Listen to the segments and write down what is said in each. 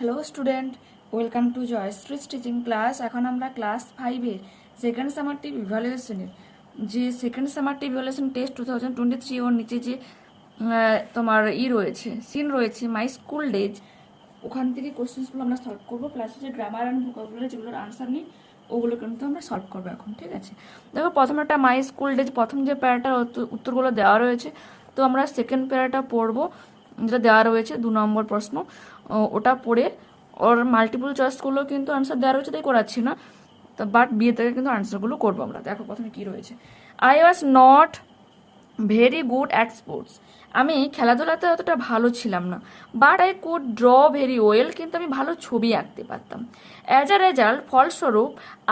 Hello student welcome to Jayashree teaching class এখন আমরা class ফাইভের সেকেন্ড সামারটিভ ইভ্যালুয়েশনের যে second summative evaluation test two thousand twenty three ওর নিচে যে তোমার ই রয়েছে সিন রয়েছে মাই স্কুল ডেজ ওখান থেকে কোশ্চেন্সগুলো আমরা সলভ করব প্লাস হচ্ছে গ্রামার অ্যান্ড ভোকাবুলারি যেগুলোর আনসার নেই, ওগুলো কিন্তু আমরা সলভ করব এখন, ঠিক আছে? দেখো, প্রথম একটা মাই স্কুল ডেজ প্রথম যে প্যারাটার উত্তরগুলো দেওয়া রয়েছে, তো আমরা সেকেন্ড প্যারাটা পড়ব। যেটা দেওয়া রয়েছে, দু নম্বর প্রশ্ন। ওটা পড়ে। ওর মাল্টিপল চয়েসগুলো কিন্তু আনসার দেওয়া রয়েছে, তাই করাচ্ছি না। বাট বিয়ে থেকে কিন্তু আনসারগুলো করব আমরা। দেখো প্রথমে কি রয়েছে। I was not very good at sports আমি খেলাধুলাতে অতটা ভালো ছিলাম না but I could draw very well কিন্তু আমি ভালো ছবি আঁকতে পারতাম। অ্যাজ আ রেজাল্ট ফলস্বরূপ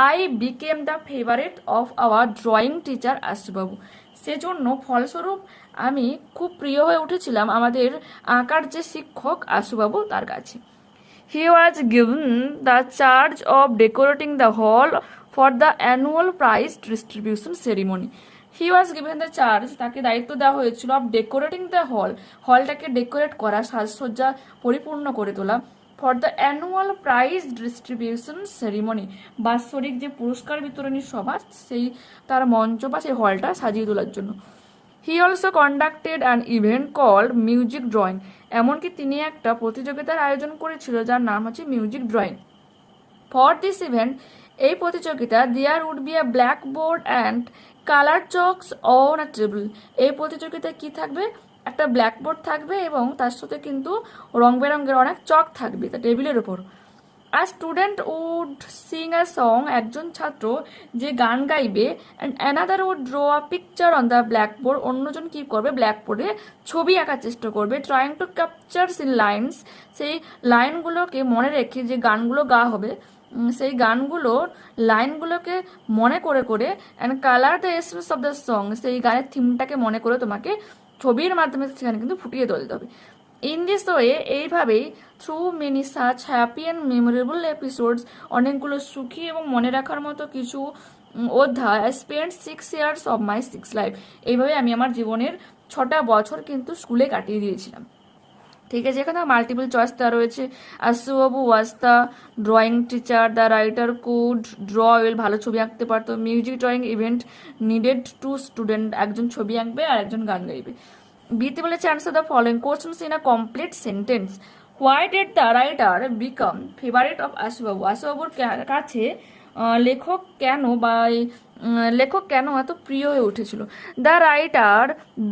I became the favourite of our drawing teacher Ashubabu সেজন্য ফলস্বরূপ, আমি খুব প্রিয় হয়ে উঠেছিলাম আমাদের আঁকার যে শিক্ষক আশুবাবু তার কাছে। He was given the charge of decorating the hall for the annual prize distribution ceremony he was given the charge তাকে দায়িত্ব দেওয়া হয়েছিল অফ ডেকোরেটিং দ্য হল হলটাকে ডেকোরেট করা, সাজসজ্জা পরিপূর্ণ করে তোলা for the annual prize distribution ceremony বাৎসরিক যে পুরস্কার বিতরণী সভা, সেই, তার মঞ্চ বা সেই হলটা সাজিয়ে তোলার জন্য। He also conducted an event called music drawing এমনকি তিনি একটা প্রতিযোগিতার আয়োজন করেছিল, যার নাম হচ্ছে music drawing for this event এই প্রতিযোগিতা there would be a black board and colour chalks on a table. এই প্রতিযোগিতায় কি থাকবে? একটা ব্ল্যাকবোর্ড থাকবে এবং তার সাথে কিন্তু রং বেরঙের অনেক চক থাকবে তা টেবিলের ওপর আর student would sing a song, একজন ছাত্র যে গান গাইবে and another would draw a picture on the blackboard অন্যজন কি করবে? ব্ল্যাকবোর্ডে ছবি আঁকার চেষ্টা করবে trying to capture in lines সেই লাইনগুলোকে মনে রেখে যে গানগুলো গা হবে সেই গানগুলোর লাইনগুলোকে মনে করে করে and colour the essence of the song সেই গানের থিমটাকে মনে করে তোমাকে ছবির মাধ্যমে সেখানে কিন্তু ফুটিয়ে তুলতে হবে। ইন দিস ওয়ে এইভাবেই through many such happy and memorable episodes অনেকগুলো সুখী এবং মনে রাখার মতো কিছু অধ্যায় I spend six years of my six life এইভাবে আমি আমার জীবনের ছটা বছর কিন্তু স্কুলে কাটিয়ে দিয়েছিলাম। ঠিক আছে, এখানে মাল্টিপল চয়েস দেওয়া রয়েছে। Asubabu was the drawing teacher the writer could draw well ভালো ছবি আঁকতে পারতো। Music drawing event needed to student একজন ছবি আঁকবে আর একজন গান গাইবে। বিতে বলেছে answer the following questions in a complete sentence why did the writer became favourite of Ashubabu আশুবাবুর কা- কাছে লেখক কেন বা লেখক কেন এত প্রিয় হয়ে উঠেছিল? The writer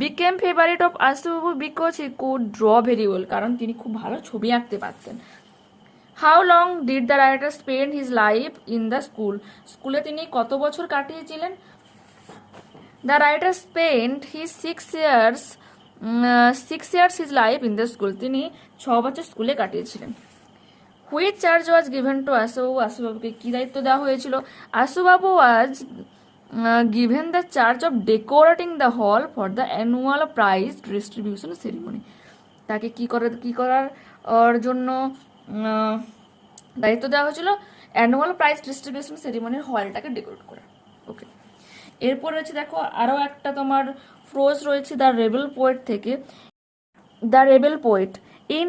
became favourite of Ashubabu because he could draw very well কারণ তিনি খুব ভালো ছবি আঁকতে পারতেন। How long did the writer spend his life in the school স্কুলে তিনি কত বছর কাটিয়েছিলেন? The writer spend his six years six years his life in the school তিনি ছ বছর স্কুলে কাটিয়েছিলেন। Which charge was given to Ashubabu আশুবাবুকে কি দায়িত্ব দেওয়া হয়েছিল? Ashubabu was given the charge of decorating the hall for the annual prize distribution ceremony. তাকে কি করে কি করার জন্য দায়িত্ব দেওয়া হয়েছিল? অ্যানুয়াল প্রাইজ ডিস্ট্রিবিউশন সেরিমনির হলটাকে ডেকোরেট করা। ওকে এরপর রয়েছে দেখো, আরও একটা তোমার ফ্রোজ রয়েছে, দ্য রেবেল পোয়েট থেকে। The rebel poet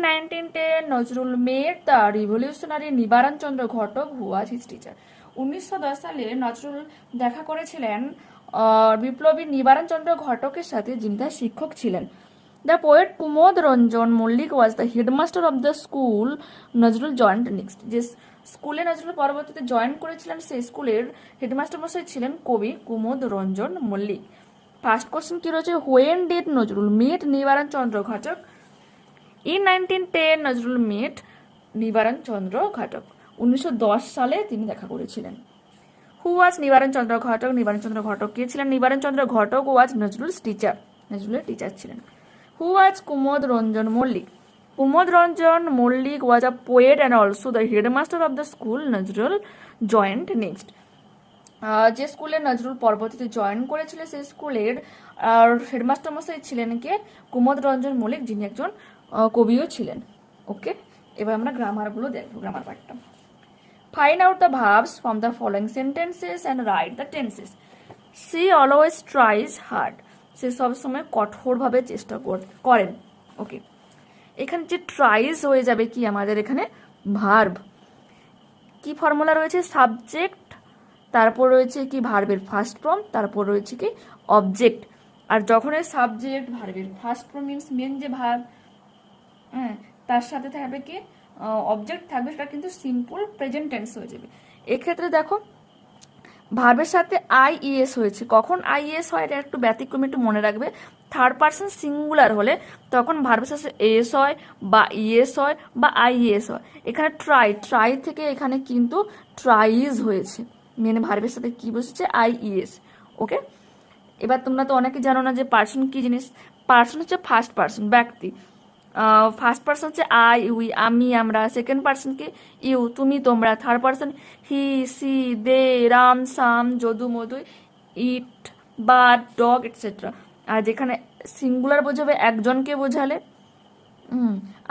nineteen ten Nazrul met the revolutionary Nibaran Chandra Ghatak who was his teacher উনিশশো সালে নজরুল দেখা করেছিলেন বিপ্লবী নিবারণ চন্দ্র ঘটকের সাথে যিনি শিক্ষক ছিলেন। The poet Kumud Ranjan Mallik was the headmaster of the school Nazrul joined next যে স্কুলে নজরুল পরবর্তীতে জয়েন করেছিলেন, সেই স্কুলের হেডমাস্টার মশাই ছিলেন কবি কুমোদ রঞ্জন মল্লিক। ফার্স্ট কোশ্চেন কি রয়েছে? When did Nazrul met Nibaran Chandra Ghatak? In nineteen ten Nazrul met Nibaran Chandra Ghatak উনিশশো সালে তিনি দেখা করেছিলেন। হু ওয়াজ নিবারণ চন্দ্র ঘটক নিবারণ চন্দ্র ঘটক কে ছিলেন? নিবারণ চন্দ্র ঘটক ওয়াজ নজরুল টিচার নজরুলের টিচার ছিলেন। Who was Kumud Ranjan Mallik? Kumud Ranjan Mallik was a poet and also the headmaster of the school Nazrul joined next. যে স্কুলে নজরুল পরবর্তীতে জয়েন করেছিল, সেই স্কুলের হেডমাস্টার মশাই ছিলেন কে? কুমোদ রঞ্জন মল্লিক, যিনি একজন কবিও ছিলেন। ওকে এবার আমরা গ্রামারগুলো দেখব গ্রামার পার্টটা find out the verbs from the following sentences and write the tenses she always tries hard সে সবসময় কঠোরভাবে চেষ্টা কর- করেন। ওকে এখানে যে ট্রাইজ হয়ে যাবে কি আমাদের এখানে? ভার্ব কি ফর্মুলা রয়েছে? সাবজেক্ট তারপর রয়েছে কি ভার্বের ফার্স্ট ফর্ম তারপর রয়েছে কি অবজেক্ট আর যখন সাবজেক্ট ভার্বের ফার্স্ট ফর্ম মিনস মেন যে ভার্ব হ্যাঁ তার সাথে থাকবে কি অবজেক্ট থাকবে সেটা কিন্তু সিম্পল প্রেজেন্ট টেন্স হয়ে যাবে। এক্ষেত্রে দেখো ভার্বের সাথে আইইএস হয়েছে। কখন আইইএস হয় এটা একটু ব্যতিক্রম, একটু মনে রাখবে। থার্ড পার্সন সিঙ্গুলার হলে তখন ভার্বের সাথে এস হয় বা ইএস হয় বা আইইএস হয়। এখানে ট্রাই ট্রাই থেকে এখানে কিন্তু ট্রাইজ হয়েছে। মেনে ভার্বের সাথে কি বসেছে? আইইএস ওকে এবার তোমরা তো অনেকে জানো না যে পার্সন কি জিনিস? পার্সন হচ্ছে ফার্স্ট পার্সন ব্যক্তি। ফার্স্ট পার্সন হচ্ছে আই, উই, আমি, আমরা। সেকেন্ড পার্সন কি ইউ, তুমি, তোমরা। Third person he, she, they, Ram, Shyam, Jadu, Madhu, it bird dog etcetera আর যেখানে সিঙ্গুলার বোঝাবে, একজনকে বোঝালে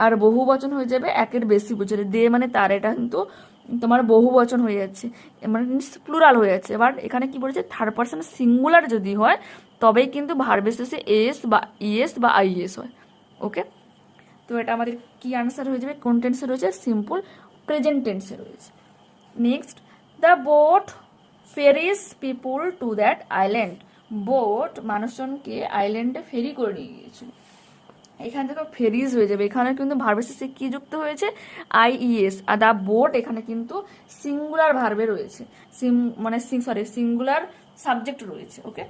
আর বহু বচন হয়ে যাবে, একের বেশি বোঝালে। দে মানে তার, এটা কিন্তু তোমার বহু বচন হয়ে যাচ্ছে। মানে প্লুরাল হয়ে যাচ্ছে। এবার এখানে কি বলেছে? থার্ড পার্সন সিঙ্গুলার যদি হয়, তবেই কিন্তু ভার্বের শেষে এস বা ইএস বা আইএস হয়। ওকে তো এটা আমাদের কি আনসার হয়ে যাবে? কোন টেন্সে রয়েছে? সিম্পল প্রেজেন্ট টেন্সে রয়েছে। Next the boat ferries people to that island boat মানুষজনকে আইল্যান্ডে ফেরি করে নিয়ে গিয়েছিল। এখান থেকে ফেরিজ হয়ে যাবে। এখানে কিন্তু ভার্বের শেষে কি যুক্ত হয়েছে? আইইএস আর দ্য বোট এখানে কিন্তু সিঙ্গুলার ভার্বে রয়েছে। সিম মানে সরি সিঙ্গুলার সাবজেক্ট রয়েছে ওকে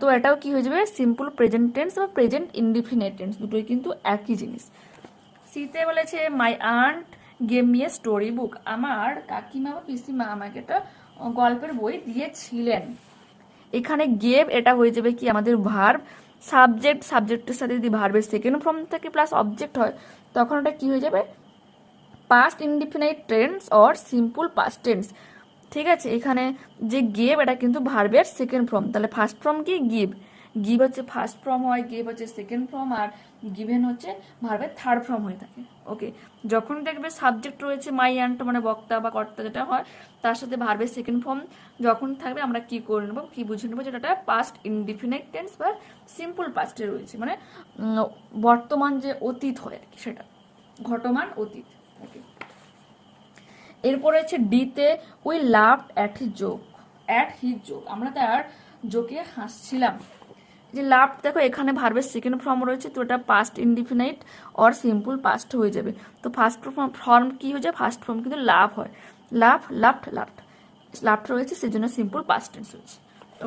তো এটাও কি হয়ে যাবে? সিম্পল প্রেজেন্ট টেন্স বা প্রেজেন্ট ইনডিফিনিট টেন্স দুটোই কিন্তু একই জিনিস। শীতে বলেছে my aunt gave a story book আমার কাকিমা বা পিসিমা আমাকে একটা গল্পের বই দিয়েছিলেন। এখানে গেভ এটা হয়ে যাবে কি? আমাদের ভার্ব সাবজেক্ট সাবজেক্টের সাথে যদি ভার্বের সেকেন্ড ফর্ম থেকে প্লাস অবজেক্ট হয়, তখন ওটা কি হয়ে যাবে? Past indefinite tense or simple past tense ঠিক আছে? এখানে যে গেভ এটা কিন্তু ভার্বের সেকেন্ড ফর্ম তাহলে ফার্স্ট ফর্ম কি? গিভ গিভ হচ্ছে ফার্স্ট ফর্ম হয় গেভ হচ্ছে সেকেন্ড ফর্ম আর গিভেন হচ্ছে ভার্বের থার্ড ফর্ম হয়ে থাকে। ওকে যখন দেখবে সাবজেক্ট রয়েছে মাই অ্যান্ট মানে বক্তা বা কর্তা যেটা হয়, তার সাথে ভার্বের সেকেন্ড ফর্ম যখন থাকবে, আমরা কি করে নেব? কি বুঝে নেব? যেটা পাস্ট ইনডিফিনাইট টেন্স বা সিম্পল পাস্টে রয়েছে। মানে বর্তমান যে অতীত হয় আর কি, সেটা। ঘটমান অতীত। ওকে এরপরে হচ্ছে ডিতে we love at his joke at his joke আমরা তার জোকে হাসছিলাম। যে লাভ দেখো, এখানে ভার্বের সেকেন্ড ফর্ম রয়েছে, তো এটা past indefinite or simple past হয়ে যাবে। তো ফার্স্ট ফর্ম কি হয়ে যায়? ফার্স্ট ফর্ম কিন্তু লাভ হয়। লাভ লাফট লাফট লাফট রয়েছে, সেজন্য সিম্পল পাস্ট টেন্স রয়েছে।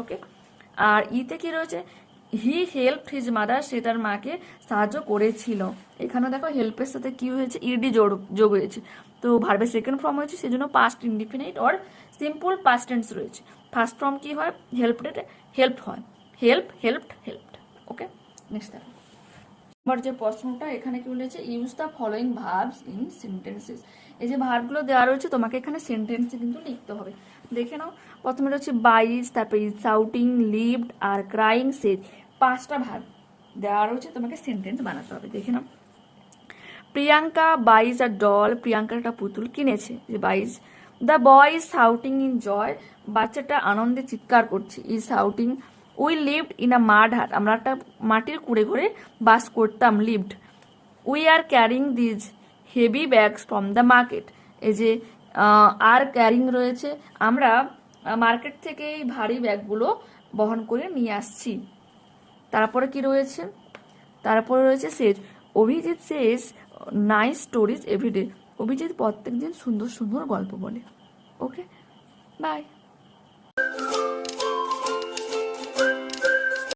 ওকে আর ইতে কি রয়েছে? হি হেল্প হিজ মাদার সে তার মাকে সাহায্য করেছিল। এখানে দেখো হেল্পের সাথে কি হয়েছে? ইডি যোগ যোগ হয়েছে। তো ভার্বের সেকেন্ড ফর্ম হয়েছে, সেজন্য past indefinite or simple past tense রয়েছে। ফার্স্ট ফর্ম কি হয়? হেল্প হেল্প হয়। Help helped helped okay next দেখো। এবার যে প্রশ্নটা, এখানে কি বলেছে? Use the following verbs in sentences এই যে ভার্বগুলো দেওয়া রয়েছে, তোমাকে এখানে সেন্টেন্সে কিন্তু লিখতে হবে। দেখে নাও। প্রথমে রয়েছে বাইজ তারপরে সাউটিং লিভড আর ক্রাইং সেজ পাঁচটা দেওয়া রয়েছে, তোমাকে সেন্টেন্স বানাতে হবে, দেখে নাও। প্রিয়াঙ্কা বাইজ আর ডল প্রিয়াঙ্কার একটা পুতুল কিনেছে, যে buys the boy is shouting in joy বাচ্চাটা আনন্দে চিৎকার করছে is shouting we lived in a mud hut আমরা একটা মাটির কুড়ে ঘরে বাস করতাম lived we are carrying these heavy bags from the market এই যে আর ক্যারিং রয়েছে, আমরা মার্কেট থেকে এই ভারী ব্যাগগুলো বহন করে নিয়ে আসছি। তারপরে কি রয়েছে? তারপরে রয়েছে says Abhijit says nice stories everyday Abhijit প্রত্যেক দিন সুন্দর সুন্দর গল্প বলে। Okay bye